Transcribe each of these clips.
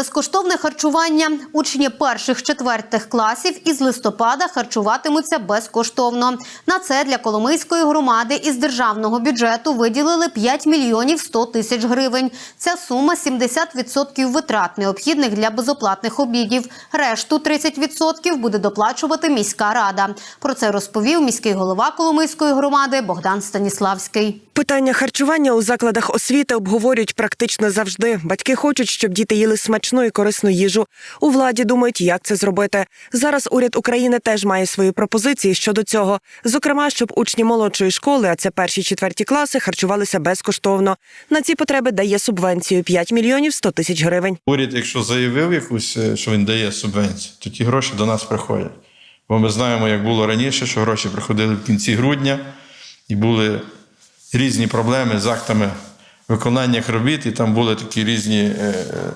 Безкоштовне харчування. Учні перших четвертих класів із листопада харчуватимуться безкоштовно. На це для Коломийської громади із державного бюджету виділили 5 мільйонів 100 тисяч гривень. Ця сума 70% витрат необхідних для безоплатних обідів. Решту 30% буде доплачувати міська рада. Про це розповів міський голова Коломийської громади Богдан Станіславський. Питання харчування у закладах освіти обговорюють практично завжди. Батьки хочуть, щоб діти їли смачну і корисну їжу. У владі думають, як це зробити. Зараз уряд України теж має свої пропозиції щодо цього. Зокрема, щоб учні молодшої школи, а це перші четверті класи, харчувалися безкоштовно. На ці потреби дає субвенцію 5 мільйонів 100 тисяч гривень. Уряд, якщо заявив якусь, е, що він дає субвенцію, то ті гроші до нас приходять. Бо ми знаємо, як було раніше, що гроші приходили в кінці грудня, і були різні проблеми з актами виконання робіт, і там були такі різні е,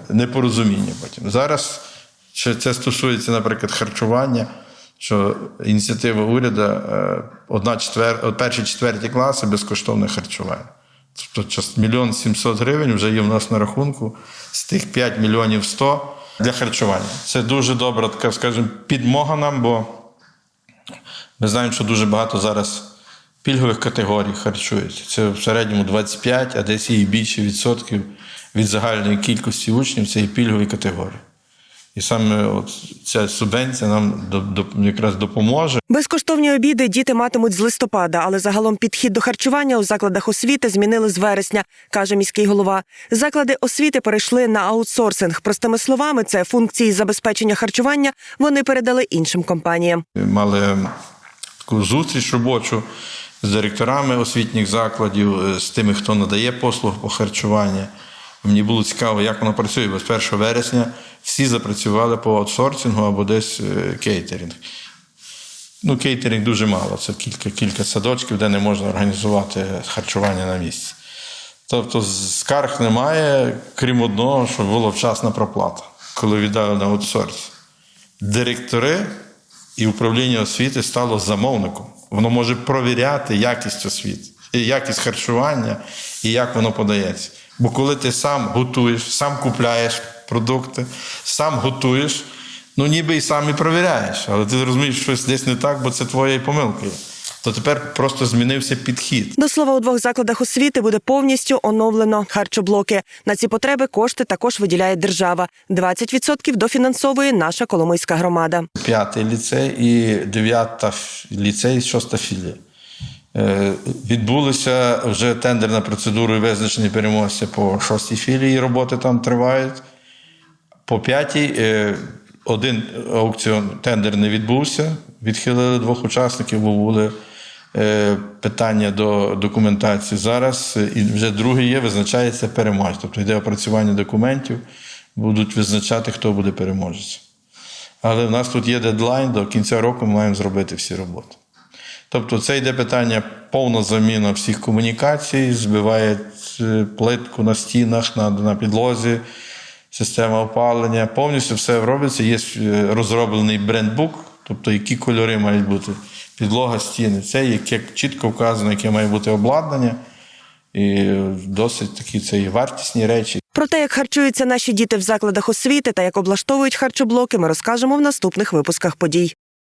непорозуміння. Потім зараз ще це стосується, наприклад, харчування. Що ініціатива уряду е, одна четвер... перші четверті класи безкоштовне харчування. Тобто мільйон сімсот гривень вже є в нас на рахунку з тих 5 мільйонів 100 для харчування. Це дуже добра така, скажімо, підмога нам, бо ми знаємо, що дуже багато зараз пільгових категорій харчують. Це в середньому 25, а десь і більше відсотків від загальної кількості учнів це і пільгові категорії. І саме от ця субвенція нам до, до, якраз допоможе. Безкоштовні обіди діти матимуть з листопада, але загалом підхід до харчування у закладах освіти змінили з вересня, каже міський голова. Заклади освіти перейшли на аутсорсинг. Простими словами, це функції забезпечення харчування вони передали іншим компаніям. мали таку зустріч робочу з директорами освітніх закладів, е, з тими, хто надає послуг по харчуванню. Мені було цікаво, як воно працює, бо з 1 вересня всі запрацювали по аутсорсингу або десь е, кейтерінг. Ну, кейтерінг дуже мало. Це кілька, кілька садочків, де не можна організувати харчування на місці. Тобто скарг немає, крім одного, щоб була вчасна проплата, коли віддали на аутсорс. Директори і управління освіти стало замовником. Воно може провіряти якість освіти, якість харчування і як воно подається. Бо коли ти сам готуєш, сам купляєш продукти, сам готуєш, ну ніби і сам і провіряєш, але ти розумієш, що щось десь не так, бо це твоя помилка. є. То тепер просто змінився підхід. До слова, у двох закладах освіти буде повністю оновлено харчоблоки. На ці потреби кошти також виділяє держава. 20% дофінансовує наша Коломийська громада. п'ятий ліцей і дев'ята ліцей, шоста філія. Е, Відбулася вже тендерна процедура і визначені переможця по шостій філії, роботи там тривають. По п'ятій е, один аукціон тендер не відбувся, відхилили двох учасників, бо були питання до документації. Зараз е, і вже другий є, визначається переможець. Тобто йде опрацювання документів, будуть визначати, хто буде переможець. Але в нас тут є дедлайн, до кінця року ми маємо зробити всі роботи. Тобто це йде питання повна заміна всіх комунікацій, збиває е, плитку на стінах, на, на підлозі, система опалення. Повністю все робиться. Є е, розроблений брендбук, тобто які кольори мають бути, підлога, стіни. Це як чітко вказано, яке має бути обладнання. І досить такі це і вартісні речі. Про те, як харчуються наші діти в закладах освіти та як облаштовують харчоблоки, ми розкажемо в наступних випусках подій.